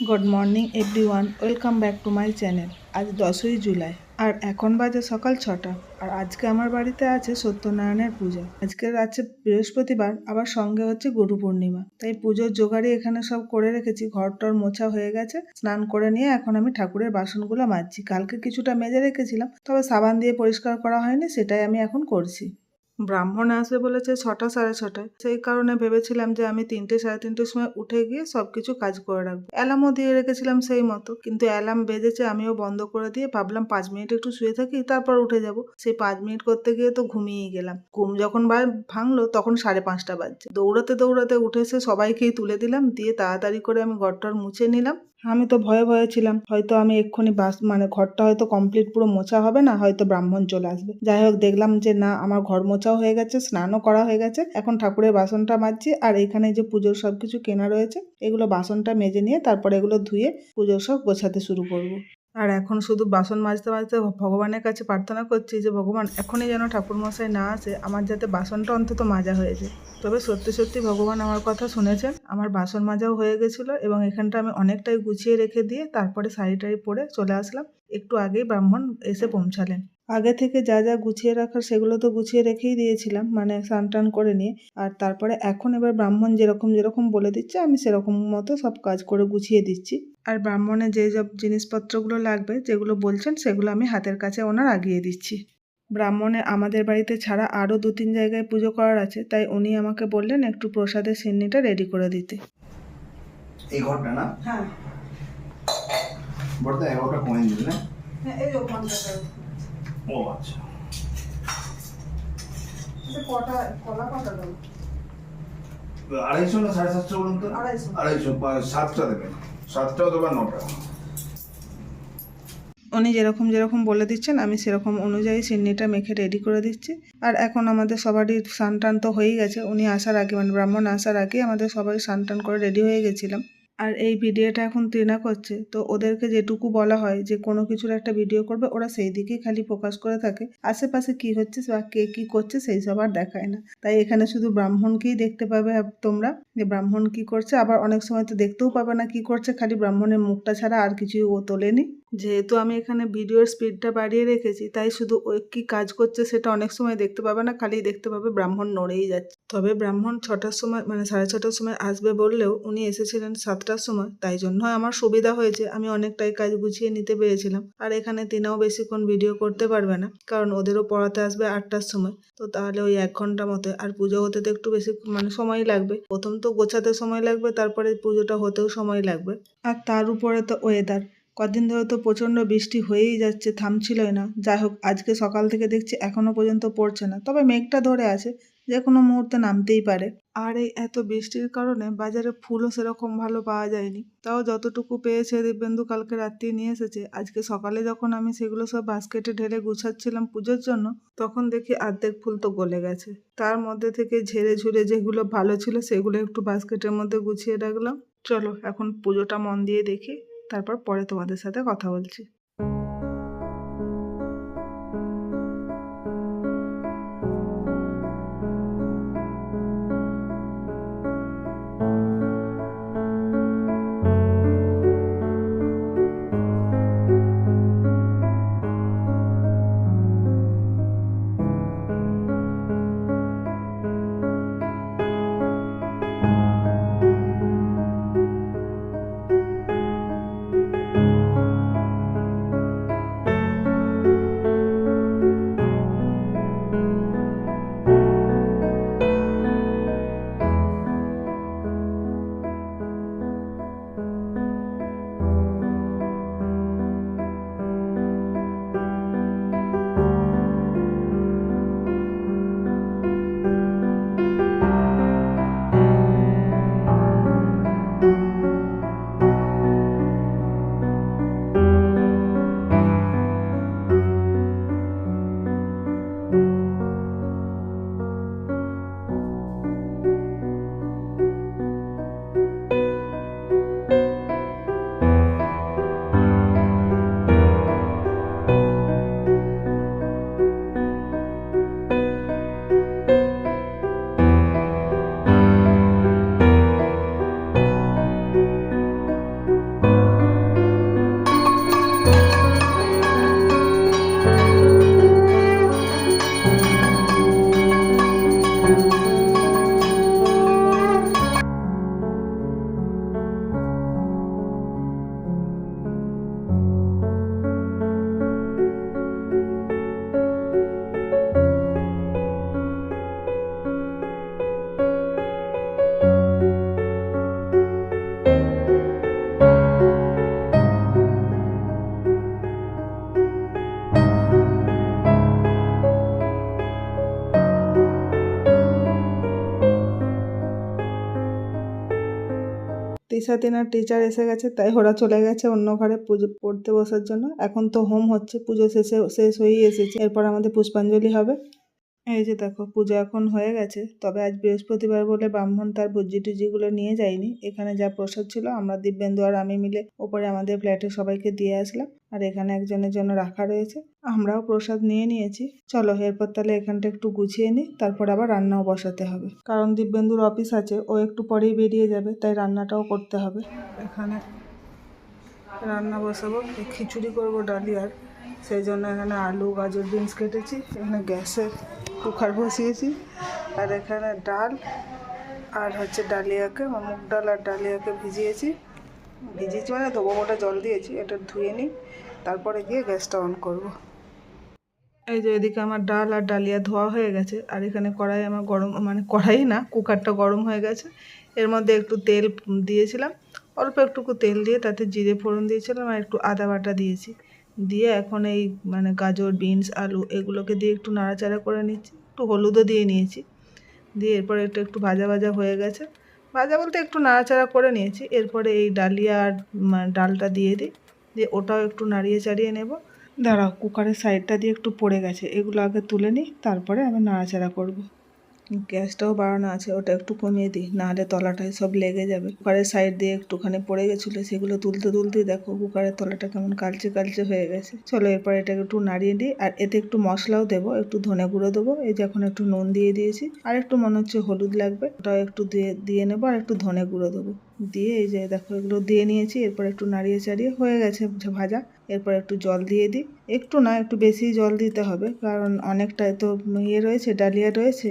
Good morning everyone welcome back to my channel আজ দশই জুলাই, আর এখন বাজে সকাল ছটা। আর আজকে আমার বাড়িতে আছে সত্যনারায়ণের পূজা। আজকে আছে বৃহস্পতিবার, আবার সঙ্গে হচ্ছে গুরু পূর্ণিমা। তাই পুজোর জোগাড়ি এখানে সব করে রেখেছি। ঘর টর মোছা হয়ে গেছে, স্নান করে নিয়ে এখন আমি ঠাকুরের বাসনগুলো মাজছি। কালকে কিছুটা মেজে রেখেছিলাম, তবে সাবান দিয়ে পরিষ্কার করা হয়নি, সেটাই আমি এখন করছি। ব্রাহ্মণ আসবে বলেছে ছটা সাড়ে ছটায়। সেই কারণে ভেবেছিলাম যে আমি তিনটে সাড়ে তিনটের সময় উঠে গিয়ে সবকিছু কাজ করে রাখব। অ্যালার্মও দিয়ে রেখেছিলাম সেই মতো। কিন্তু অ্যালার্ম বেজেছে, আমিও বন্ধ করে দিয়ে ভাবলাম পাঁচ মিনিট একটু শুয়ে থাকি, তারপর উঠে যাব। সেই পাঁচ মিনিট করতে গিয়ে তো ঘুমিয়েই গেলাম। ঘুম যখন বা- ভাঙলো তখন সাড়ে পাঁচটা বাজছে। দৌড়াতে দৌড়াতে উঠে এসে সবাইকেই তুলে দিলাম, দিয়ে তাড়াতাড়ি করে আমি ঘরটর মুছে নিলাম। আমি তো ভয়ে ভয়ে ছিলাম। হয়তো আমি এক্ষুনি বাস মানে ঘরটা হয়তো কমপ্লিট পুরো মোছা হবে না, হয়তো ব্রাহ্মণ চলে আসবে। যাই হোক, দেখলাম যে না, আমার ঘর মোছাও হয়ে গেছে, স্নানও করা হয়ে গেছে। এখন ঠাকুরের বাসনটা মাজছি আর এখানে যে পুজোর সব কিছু কেনা রয়েছে, এগুলো বাসনটা মেজে নিয়ে তারপরে এগুলো ধুয়ে পুজোর সব গোছাতে শুরু করব। আর এখন শুধু বাসন মাজতে মাজতে ভগবানের কাছে প্রার্থনা করছি যে, ভগবান, এখনই যেন ঠাকুরমশাই না আসে, আমার যাতে বাসনটা অন্তত মাজা হয়েছে তবে সত্যি সত্যি ভগবান আমার কথা শুনেছেন। আমার বাসন মাজাও হয়ে গেছিল এবং এখানটা আমি অনেকটাই গুছিয়ে রেখে দিয়ে তারপরে শাড়ি টাড়ি পরে চলে আসলাম। একটু আগেই ব্রাহ্মণ এসে পৌঁছালেন। আগে থেকে যা যা গুছিয়ে রাখার সেগুলো তো গুছিয়ে রেখেই দিয়েছিলাম মানে স্নান টান করে নিয়ে। আর তারপরে এখন এবার ব্রাহ্মণ যেরকম যেরকম বলে দিচ্ছে আমি সেরকম মতো সব কাজ করে গুছিয়ে দিচ্ছি। আর ব্রাহ্মণের যে সব জিনিসপত্রগুলো লাগবে যেগুলো বলছেন সেগুলো আমি হাতের কাছে ওনার আগিয়ে দিচ্ছি। ব্রাহ্মণে আমাদের বাড়িতে ছাড়া আরও দু তিন জায়গায় পুজো করার আছে তাই উনি আমাকে বললেন একটু প্রসাদের সিন্নিটা রেডি করে দিতে। এই ঘরটা না? হ্যাঁ। বড়দা এগারোটা কয়েন দিল না হ্যাঁ এই ওখানটা ও আচ্ছা। কটা কলা কটা দেবো আড়াইশো না সাড়ে সাতশো বলুন তো? আড়াইশো। আড়াইশো সাতটা দেবেন। দেবেন নটা। উনি যেরকম যেরকম বলে দিচ্ছেন আমি সেরকম অনুযায়ী সিন্নিটা মেখে রেডি করে দিচ্ছি। আর এখন আমাদের সবারই স্নান টান তো হয়েই গেছে। উনি আসার আগে মানে ব্রাহ্মণ আসার আগে আমাদের সবাই স্নান টান করে রেডি হয়ে গেছিলাম। আর এই ভিডিওটা এখন তৃণা করছে। তো ওদেরকে যেটুকু বলা হয় যে, কোনো কিছুর একটা ভিডিও করবে, ওরা সেই দিকেই খালি ফোকাস করে থাকে। আশেপাশে কি হচ্ছে বা কে কি করছে সেই সব আর দেখায় না। তাই এখানে শুধু ব্রাহ্মণকেই দেখতে পাবে তোমরা। যে ব্রাহ্মণ কি করছে, আবার অনেক সময় তো দেখতেও পাবে না কি করছে, খালি ব্রাহ্মণের মুখটা ছাড়া আর কিছুই ও তোলেনি। যেহেতু আমি এখানে ভিডিওর স্পিডটা বাড়িয়ে রেখেছি, তাই শুধু ওই কি কাজ করছে সেটা অনেক সময় দেখতে পাবে না, খালি দেখতে পাবে ব্রাহ্মণ নড়েই যাচ্ছে। তবে ব্রাহ্মণ ছটার সময় মানে সাড়ে ছটার সময় আসবে বললেও উনি এসেছিলেন সাতটার সময়। তাই জন্য আমার সুবিধা হয়েছে, আমি অনেকটাই কাজ গুছিয়ে নিতে পেরেছিলাম। আর এখানে তিনাও বেশিক্ষণ ভিডিও করতে পারবে না, কারণ ওদেরও পড়াতে আসবে আটটার সময়। তো তাহলে ওই এক ঘণ্টা মতো, আর পুজো হতে তো একটু বেশি মানে সময় লাগবে। প্রথম তো গোছাতে সময় লাগবে, তারপরে পুজোটা হতেও সময় লাগবে। আর তার উপরে তো ওয়েদার কদিন ধরে তো প্রচণ্ড বৃষ্টি হয়েই যাচ্ছে, থামছিলই না। যাই হোক, আজকে সকাল থেকে দেখছি এখনও পর্যন্ত পড়ছে না। তবে মেঘটা ধরে আছে। যে কোনো মুহূর্তে নামতেই পারে। আর এই এত বৃষ্টির কারণে বাজারে ফুলও সেরকম ভালো পাওয়া যায়নি। তাও যতটুকু পেয়েছে দিব্যেন্দু কালকে রাত্রি নিয়ে এসেছে। আজকে সকালে যখন আমি সেগুলো সব বাস্কেটে ঢেলে গুছাচ্ছিলাম পুজোর জন্য, তখন দেখি অর্ধেক ফুল তো গলে গেছে। তার মধ্যে থেকে ঝেড়ে ঝুড়ে যেগুলো ভালো ছিল সেগুলো একটু বাস্কেটের মধ্যে গুছিয়ে রাখলাম। চলো এখন পুজোটা মন দিয়ে দেখি, তারপর পরে তোমাদের সাথে কথা বলছি। তিসাতিনার টিচার এসে গেছে, তাই ওরা চলে গেছে অন্য ঘরে পুজো পড়তে বসার জন্য। এখন তো হোম হচ্ছে, পুজো শেষে, শেষ হয়েই এসেছে। এরপর আমাদের পুষ্পাঞ্জলি হবে। এই যে দেখো, পূজা এখন হয়ে গেছে। তবে আজ বৃহস্পতিবার বলে ব্রাহ্মণ তার ভুজি টুজিগুলো নিয়ে যায়নি। এখানে যা প্রসাদ ছিল, আমরা দিব্যেন্দু আর আমি মিলে ওপরে আমাদের ফ্ল্যাটে সবাইকে দিয়ে আসলাম। আর এখানে একজনের জন্য রাখা রয়েছে। আমরাও প্রসাদ নিয়ে নিয়েছি। চলো, এরপর তাহলে এখানটা একটু গুছিয়ে নিই তারপর আবার রান্নাও বসাতে হবে। কারণ দিব্যেন্দুর অফিস আছে, ও একটু পরেই বেরিয়ে যাবে, তাই রান্নাটাও করতে হবে। এখানে রান্না বসাবো খিচুড়ি করব ডালিয়ার। সেই জন্য এখানে আলু, গাজর, বিনস কেটেছি। এখানে গ্যাসের কুকার বসিয়েছি। আর এখানে ডাল আর হচ্ছে ডালিয়াকে মুগ ডাল আর ডালিয়াকে ভিজিয়েছি। ভিজিয়েছি মানে দেবো মোটা জল দিয়েছি, এটা ধুয়ে নিই। তারপরে গিয়ে গ্যাসটা অন করব। এই যে এদিকে আমার ডাল আর ডালিয়া ধোয়া হয়ে গেছে। আর এখানে কড়াই আমার গরম মানে কড়াই না, কুকারটা গরম হয়ে গেছে। এর মধ্যে একটু তেল দিয়েছিলাম। অল্প একটুকু তেল দিয়ে তাতে জিরে ফোড়ন দিয়েছিলাম আর একটু আদা বাটা দিয়েছি। দিয়ে এখন এই মানে গাজর, বিনস, আলু এগুলোকে দিয়ে একটু নাড়াচাড়া করে নিচ্ছি। একটু হলুদও দিয়ে নিয়েছি। দিয়ে এরপরে একটু একটু ভাজা ভাজা হয়ে গেছে। ভাজা বলতে একটু নাড়াচাড়া করে নিয়েছি। এরপরে এই ডালিয়া আর ডালটা দিয়ে দিই। দিয়ে ওটাও একটু নাড়িয়ে চাড়িয়ে নেব। দাঁড়াও কুকারের সাইডটা দিয়ে একটু পড়ে গেছে। এগুলো আগে তুলে নিই, তারপরে আমি নাড়াচাড়া করব। গ্যাসটাও বাড়ানো আছে, ওটা একটু কমিয়ে দিই, নাহলে তলাটায় সব লেগে যাবে। কুকারের সাইড দিয়ে একটুখানি পড়ে গেছিল, সেগুলো তুলতে তুলতেই দেখো কুকারের তলাটা কেমন কালচে কালচে হয়ে গেছে। চলো এরপর এটাকে একটু নাড়িয়ে দিই, আর এতে একটু মশলাও দেবো, একটু ধনে গুঁড়ো দেবো, এই যে এখন একটু নুন দিয়ে দিয়েছি, আর একটু মনে হচ্ছে হলুদ লাগবে, ওটাও একটু দিয়ে দিয়ে নেব, আর একটু ধনে গুঁড়ো দেবো। দিয়ে এই যে দেখো এগুলো দিয়ে নিয়েছি, এরপর একটু নাড়িয়ে চাড়িয়ে হয়ে গেছে ভাজা, এরপর একটু জল দিয়ে দিই। একটু না, একটু বেশি জল দিতে হবে, কারণ অনেকটাই তো ইয়ে রয়েছে, ডালিয়া রয়েছে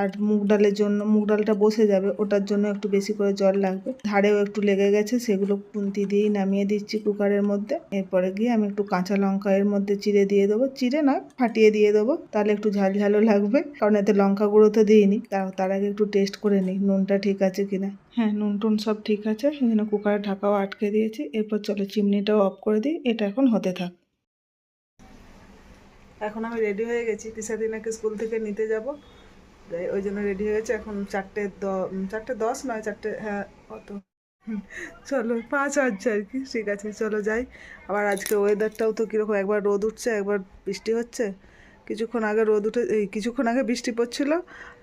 আর মুগ ডালের জন্য, মুগ ডালটা বসে যাবে, ওটার জন্য একটু বেশি করে জল লাগবে। ধারেও একটু লেগে গেছে, সেগুলো খুন্তি দিয়েই নামিয়ে দিচ্ছি কুকারের মধ্যে। এরপরে গিয়ে আমি একটু কাঁচা লঙ্কা এর মধ্যে চিড়ে দিয়ে দেবো। চিড়ে না, ফাটিয়ে দিয়ে দেবো। তাহলে একটু ঝাল ঝালও লাগবে, কারণ এতে লঙ্কা গুঁড়ো তো দিইনি। তার তার আগে একটু টেস্ট করে নিই, নুনটা ঠিক আছে কিনা। হ্যাঁ নুন টুন সব ঠিক আছে, এখানে কুকারের ঢাকাও আটকে দিয়েছি। এরপর চলো চিমনিটাও অফ করে দিই, এটা এখন হতে থাক। এখন আমি রেডি হয়ে গেছি তিসাদিনাকে স্কুল থেকে নিতে যাব। ওই জন্য রেডি হয়েছে এখন চারটে দ চারটে দশ নয়, চারটে হ্যাঁ কত চলো, পাঁচ হচ্ছে আর কি, ঠিক আছে, চলো যাই। আবার আজকে ওয়েদারটাও তো কীরকম, একবার রোদ উঠছে, একবার বৃষ্টি হচ্ছে। কিছুক্ষণ আগে রোদ উঠে, এই কিছুক্ষণ আগে বৃষ্টি পড়ছিল,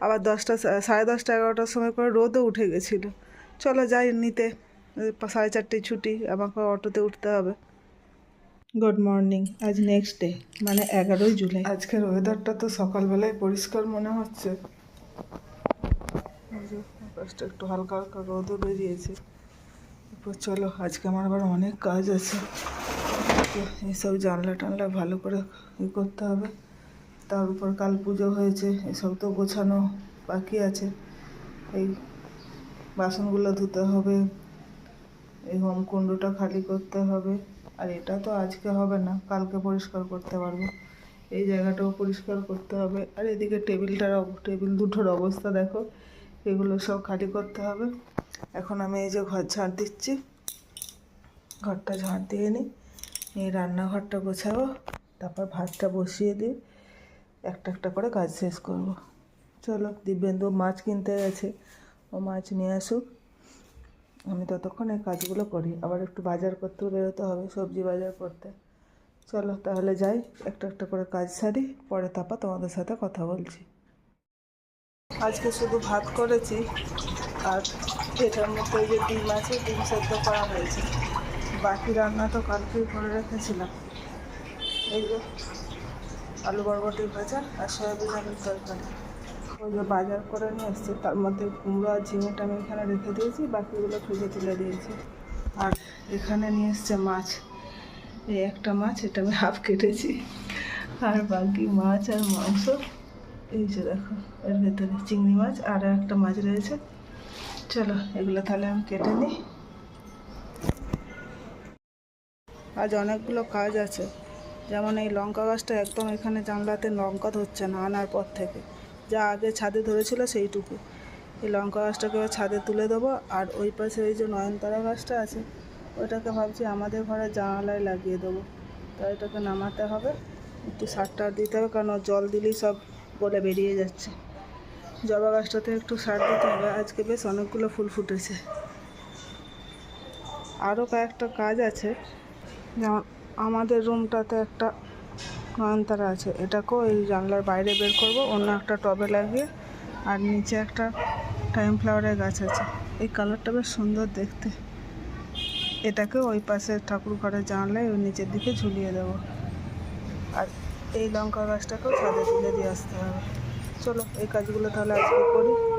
আবার দশটা সাড়ে দশটা, এগারোটার সময় করে রোদও উঠে গেছিল। চলো যাই নিতে সাড়ে চারটেয় ছুটি, আমাকে অটোতে উঠতে হবে। গুড মর্নিং আজ নেক্সট ডে মানে এগারোই জুলাই। আজকের ওয়েদারটা তো সকালবেলায় পরিষ্কার মনে হচ্ছে। আকাশটা একটু হালকা হালকা রোদও বেরিয়েছে। এরপর চলো, আজকে আমার আবার অনেক কাজ আছে। তো এইসব জানলা টানলা ভালো করে ই করতে হবে। তার উপর কাল পুজো হয়েছে, এসব তো গোছানো বাকি আছে। এই বাসনগুলো ধুতে হবে, এই হোমকুণ্ডটা খালি করতে হবে। আর এটা তো আজকে হবে না, কালকে পরিষ্কার করতে পারব। এই জায়গাটাও পরিষ্কার করতে হবে। আর এদিকে টেবিলটার টেবিল দুটোর অবস্থা দেখো, এগুলো সব খালি করতে হবে। এখন আমি এই যে ঘর ঝাড় দিচ্ছি। ঘরটা ঝাড় দিয়ে নিই এই রান্নাঘরটা গোছাবো, তারপর ভাতটা বসিয়ে দিই একটা একটা করে কাজ শেষ করব। চলো, দিব্যেন্দু মাছ কিনতে গেছে, ও মাছ নিয়ে আসুক। আমি ততক্ষণ এই কাজগুলো করি। আবার একটু বাজার করতেও বেরোতে হবে, সবজি বাজার করতে। চলো তাহলে যাই, একটা একটা করে কাজ সারি, পরে তারপর তোমাদের সাথে কথা বলছি। আজকে শুধু ভাত করেছি, আর এটার মধ্যে যে ডিম আছে, ডিম সেদ্ধ করা হয়েছে। বাকি রান্না তো কালকেই করে রেখেছিলাম। এই যে আলু বরবটি ভাজা আর সয়াবিন আলুর তরকারি। ওই যে বাজার করে নিয়ে এসেছি, তার মধ্যে কুমড়ো আর ঝিঙেটা আমি এখানে রেখে দিয়েছি, বাকিগুলো ফ্রিজে তুলে দিয়েছি। আর এখানে নিয়ে এসছে মাছ। এই একটা মাছ, এটা আমি হাফ কেটেছি। আর বাকি মাছ আর মাংস, এই যে দেখো, এর ভেতরে চিংড়ি মাছ আর একটা মাছ রয়েছে। চলো, এগুলো তাহলে আমি কেটে নিই। আজ অনেকগুলো কাজ আছে। যেমন এই লঙ্কা গাছটা একদম এখানে জানলাতে লঙ্কা ধরছে না, আনার পর থেকে। যা আগে ছাদে ধরেছিল সেইটুকু। এই লঙ্কা গাছটাকে ছাদে তুলে দেবো। আর ওই পাশে ওই যে নয়নতারা গাছটা আছে ওইটাকে ভাবছি আমাদের ঘরে জানালায় লাগিয়ে দেবো। তাই এটাকে নামাতে হবে। একটু সার টার দিতে হবে, কারণ জল দিলেই সব বলে বেরিয়ে যাচ্ছে। জবা গাছটাতে একটু সার দিতে হবে। আজকে বেশ অনেকগুলো ফুল ফুটেছে। আরও কয়েকটা কাজ আছে। যেমন আমাদের রুমটাতে একটা নয়নতারা আছে। এটাকেও এই জানলার বাইরে বের করব। অন্য একটা টবে লাগিয়ে। আর নিচে একটা টাইম ফ্লাওয়ারের গাছ আছে। এই কালারটা বেশ সুন্দর দেখতে। এটাকে ওই পাশে ঠাকুর ঘরের জানলায় ওই নিচের দিকে ঝুলিয়ে দেবো। আর এই লঙ্কা গাছটাকেও ছাদে তুলে দিয়ে আসতে হবে। চলো, এই কাজগুলো তাহলে আজকে করি।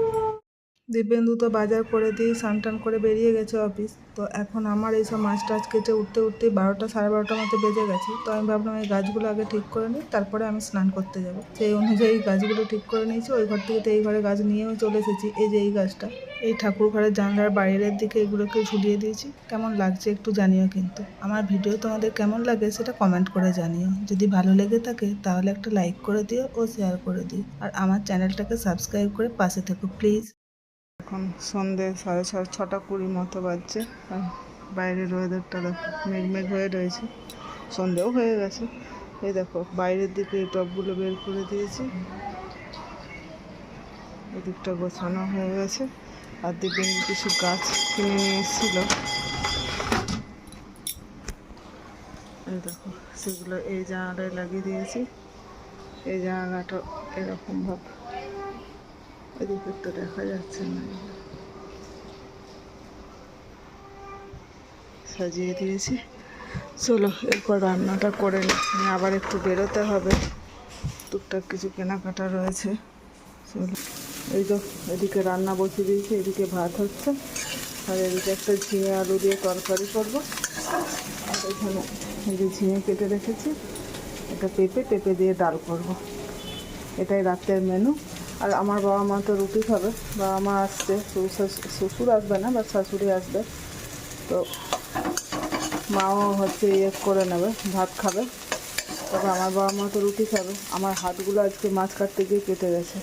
দিব্যেন্দু তো বাজার করে দিয়ে স্নান করে বেরিয়ে গেছে অফিস। তো এখন আমার এইসব মাছ টাছ কেটে উঠতে উঠতে বারোটা, সাড়ে বারোটার মতো বেজে গেছে। তো আমি ভাবলাম এই গাছগুলো আগে ঠিক করে নিই, তারপরে আমি স্নান করতে যাব। সেই অনুযায়ী গাছগুলো ঠিক করে নিয়েছি, ওই ঘর থেকে তো এই ঘরে গাছ নিয়েও চলে এসেছি, এই যে এই গাছটা। এই ঠাকুর ঘরের জানলার বাইরের দিকে এগুলোকে ঝুলিয়ে দিয়েছি, কেমন লাগছে একটু জানিও কিন্তু। আমার ভিডিও তোমাদের কেমন লাগে সেটা কমেন্ট করে জানিও। যদি ভালো লেগে থাকে তাহলে একটা লাইক করে দিও ও শেয়ার করে দিও। আর আমার চ্যানেলটাকে সাবস্ক্রাইব করে পাশে থেকো প্লিজ এখন সন্ধে সাড়ে ছ ছটা কুড়ি মতো বাজছে। আর বাইরের ওয়েদারটা দেখো মেঘমেঘ হয়ে রয়েছে। সন্ধেও হয়ে গেছে। এই দেখো, বাইরের দিকে এই টবগুলো বের করে দিয়েছি। এদিকটা গোছানো হয়ে গেছে। আর দিকে কিছু গাছ কিনে নিয়ে এসেছিল। এই দেখো, সেগুলো এই জানালায় লাগিয়ে দিয়েছি। এই জানালাটা এরকম ভাবে এদিকে তো দেখা যাচ্ছে না। সাজিয়ে দিয়েছি। চলো, এরপর রান্নাটা করে নিই আবার একটু বেরোতে হবে। টুকটাক কিছু কেনাকাটা রয়েছে। চলো, এই তো, এদিকে রান্না বসিয়ে দিয়েছি, এদিকে ভাত হচ্ছে। আর এদিকে একটা ঝিঙে আলু দিয়ে তরকারি করব। আর এখানে এই যে ঝিঙে কেটে রেখেছি। এটা পেঁপে পেঁপে দিয়ে ডাল করব। এটাই রাতের মেনু আর আমার বাবা মা তো রুটি খাবে, বাবা মা আসছে শ্বশুর আসবে না বা শাশুড়ি আসবে। তো মাও হচ্ছে ইয়ে করে নেবে, ভাত খাবে। তবে আমার বাবা মা তো রুটি খাবে। আমার হাতগুলো আজকে মাছ কাটতে গিয়ে কেটে গেছে।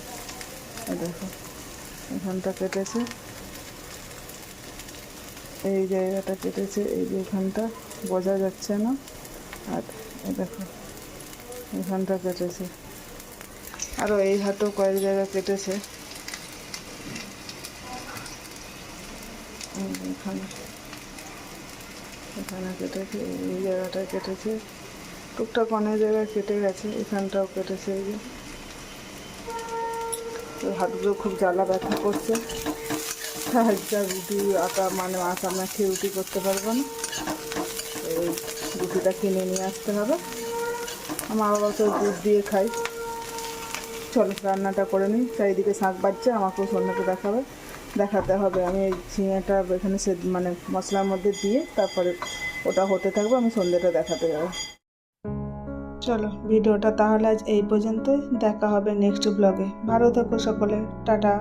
দেখো, এখানটা কেটেছে। এই জায়গাটা কেটেছে, এই যে এখানটা, বোঝা যাচ্ছে না। আর দেখো, এখানটা কেটেছে। আরও এই হাতেও কয়েক জায়গা কেটেছে। যে এখানে। এখানে কেটেছে, এই জায়গাটা কেটেছে। টুকটাক অনেক জায়গায় কেটে গেছে, এখানটাও কেটেছে এই যে। হাতগুলো খুব জ্বালা ব্যথা করছে। আজকে রুটি, আটা মানে আটা মাখিয়ে রুটি করতে পারব না। এই রুটিটা কিনে নিয়ে আসতে হবে। আমার বাবা তো দুধ দিয়ে খাই। চলো রান্নাটা করে নিই। চারিদিকে শাক বাজছে আমাকেও সন্ধ্যাকে দেখাবে। দেখাতে হবে। আমি এই ঝিঙেটা এখানে সে মানে মশলার মধ্যে দিয়ে তারপরে ওটা হতে থাকবে, আমি সন্ধ্যেটা দেখাতে যাব। চলো, ভিডিওটা তাহলে আজ এই পর্যন্ত দেখা হবে নেক্সট ব্লগে ভালো থেকো সকলে। টাটা।